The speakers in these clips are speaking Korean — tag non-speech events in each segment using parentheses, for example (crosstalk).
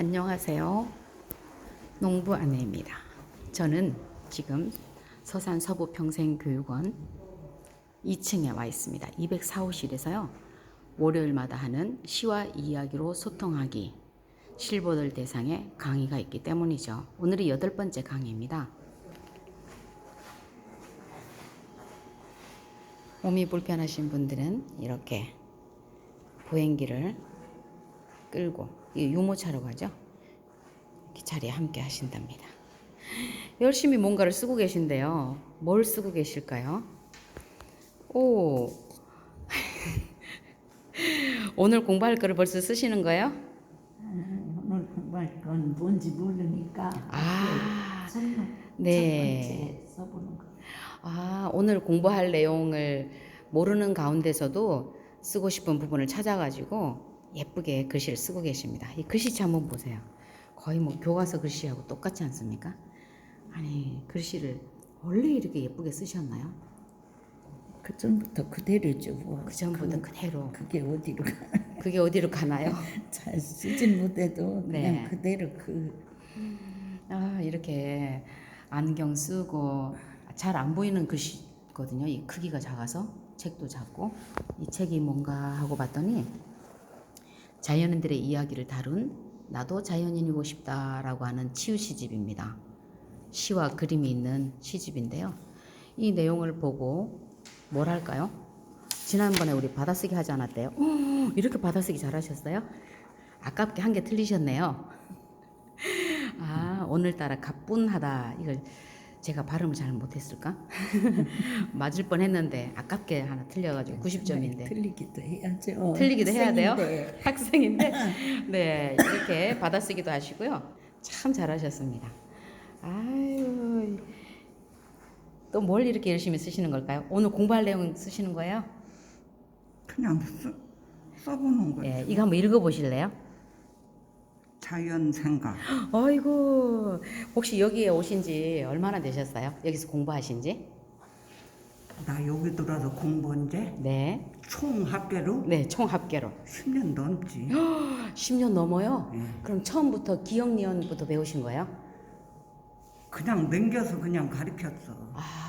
안녕하세요. 농부 아내입니다. 저는 지금 서산 서부 평생교육원 2층에 와 있습니다. 204호실에서요. 월요일마다 하는 시와 이야기로 소통하기 실버들 대상의 강의가 있기 때문이죠. 오늘이 여덟 번째 강의입니다. 몸이 불편하신 분들은 이렇게 보행기를 끌고 이 유모차로 가죠. 이렇게 자리에 함께 하신답니다. 열심히 뭔가를 쓰고 계신데요. 뭘 쓰고 계실까요? 오. (laughs) 오늘 공부할 거를 벌써 쓰시는 거예요? 오늘 공부할 건 뭔지 모르니까 아, 네. 첫 써보는 거. 아, 오늘 공부할 내용을 모르는 가운데서도 쓰고 싶은 부분을 찾아가지고 예쁘게 글씨를 쓰고 계십니다. 이 글씨체 한번 보세요. 거의 뭐 교과서 글씨하고 똑같지 않습니까? 아니, 글씨를 원래 이렇게 예쁘게 쓰셨나요? 그 전부터 그대로죠. 뭐. 그 전부터 그대로. 그게 어디로 가? (laughs) 그게 어디로 가나요? (laughs) 잘 쓰진 못해도 그냥 네. 그대로 그 아, 이렇게 안경 쓰고 잘 안 보이는 글씨거든요. 이 크기가 작아서 책도 작고 이 책이 뭔가 하고 봤더니 자연인들의 이야기를 다룬 나도 자연인이고 싶다라고 하는 치유 시집입니다. 시와 그림이 있는 시집인데요. 이 내용을 보고 뭘 할까요? 지난번에 우리 받아쓰기 하지 않았대요? 어, 이렇게 받아쓰기 잘하셨어요? 아깝게 한 개 틀리셨네요. (laughs) 아, 오늘따라 가뿐하다. 이걸 제가 발음을 잘 못했을까? (laughs) 맞을 뻔 했는데 아깝게 하나 틀려가지고 90점인데. 틀리기도 해야죠. 틀리기도 해야 돼요? 학생인데. (laughs) 학생인데. 네, 이렇게 받아쓰기도 하시고요. 참 잘하셨습니다. 아유. 또 뭘 이렇게 열심히 쓰시는 걸까요? 오늘 공부할 내용 쓰시는 거예요? 그냥 써, 써보는 거예요. 네, 이거 한번 읽어보실래요? 자연 생각. 아이고, 혹시 여기에 오신 지 얼마나 되셨어요? 여기서 공부하신 지? 나 여기 들어와서 공부한 지 네. 총 합계로 네, 총 합계로. 10년 넘지. 10년 넘어요? 예. 그럼 처음부터 기억 니언부터 배우신 거예요? 그냥 넘겨서 그냥 가르쳤어. 아,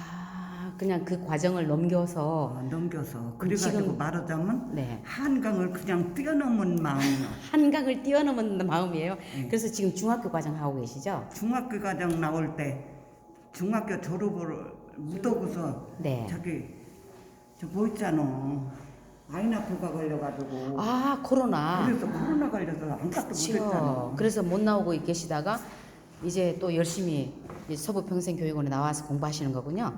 그냥 그 과정을 넘겨서 어, 넘겨서. 그럼 그래가지고 지금- 말하자면 네. 한강을 그냥 뛰어넘은 마음이야. 한강을 뛰어넘은 마음이에요. 네. 그래서 지금 중학교 과정 하고 계시죠? 중학교 과정 나올 때 중학교 졸업을 못하고서 네. 저기 저뭐 있잖아. 아이나프가 걸려가지고 아, 코로나. 그래서 코로나 걸려서 아무것도 그렇죠. 못했잖아. 그래서 못 나오고 계시다가 이제 또 열심히 이제 서부평생교육원에 나와서 공부하시는 거군요.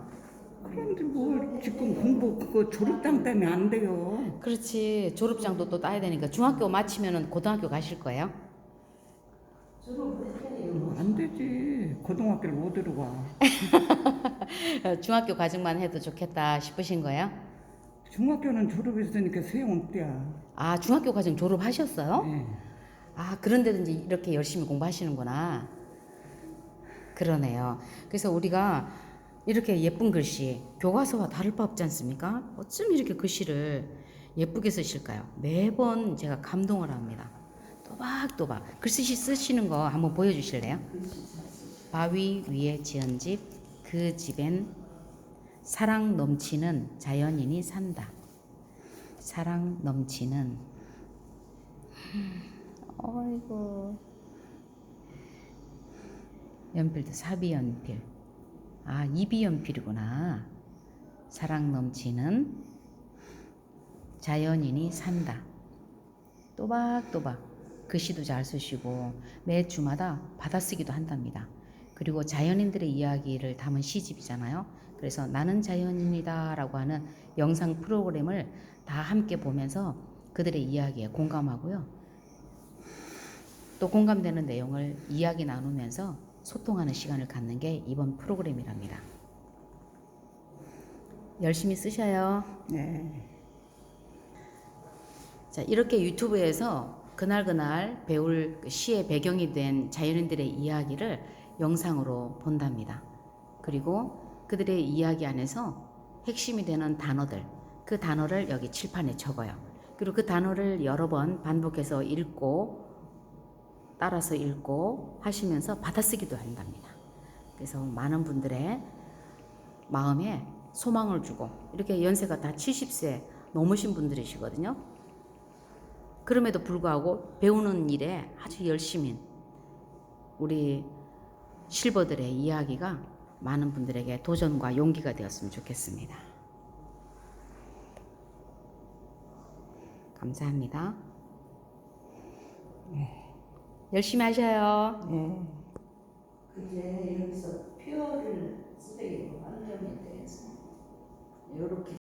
그런데 뭐 지금 공부 그거 졸업장 때문에 안 돼요. 그렇지. 졸업장도 또 따야 되니까 중학교 마치면은 고등학교 가실 거예요? 안 되지. 고등학교를 못 들어가. (laughs) 중학교 과정만 해도 좋겠다 싶으신 거예요? 중학교는 졸업했으니까 소용없대야. 아, 중학교 과정 졸업하셨어요? 예. 아, 그런데도 이제 이렇게 열심히 공부하시는구나. 그러네요. 그래서 우리가 이렇게 예쁜 글씨, 교과서와 다를 바 없지 않습니까? 어쩜 이렇게 글씨를 예쁘게 쓰실까요? 매번 제가 감동을 합니다. 또박또박. 글씨 쓰시는 거 한번 보여주실래요? 바위 위에 지은 집, 그 집엔 사랑 넘치는 자연인이 산다. 사랑 넘치는 어이구 연필도 사비 연필 아 이비연필이구나. 사랑 넘치는 자연인이 산다. 또박또박 글씨도 잘 쓰시고 매 주마다 받아쓰기도 한답니다. 그리고 자연인들의 이야기를 담은 시집이잖아요. 그래서 나는 자연인이다 라고 하는 영상 프로그램을 다 함께 보면서 그들의 이야기에 공감하고요. 또 공감되는 내용을 이야기 나누면서 소통하는 시간을 갖는 게 이번 프로그램이랍니다. 열심히 쓰셔요. 네. 자, 이렇게 유튜브에서 그날그날 배울 그 시의 배경이 된 자연인들의 이야기를 영상으로 본답니다. 그리고 그들의 이야기 안에서 핵심이 되는 단어들, 그 단어를 여기 칠판에 적어요. 그리고 그 단어를 여러 번 반복해서 읽고 따라서 읽고 하시면서 받아쓰기도 한답니다. 그래서 많은 분들의 마음에 소망을 주고 이렇게 연세가 다 70세 넘으신 분들이시거든요. 그럼에도 불구하고 배우는 일에 아주 열심인 우리 실버들의 이야기가 많은 분들에게 도전과 용기가 되었으면 좋겠습니다. 감사합니다. 열심히 하셔요. 예. 이제 여기서 표를 쓰레기로 환경에 대해서 이렇게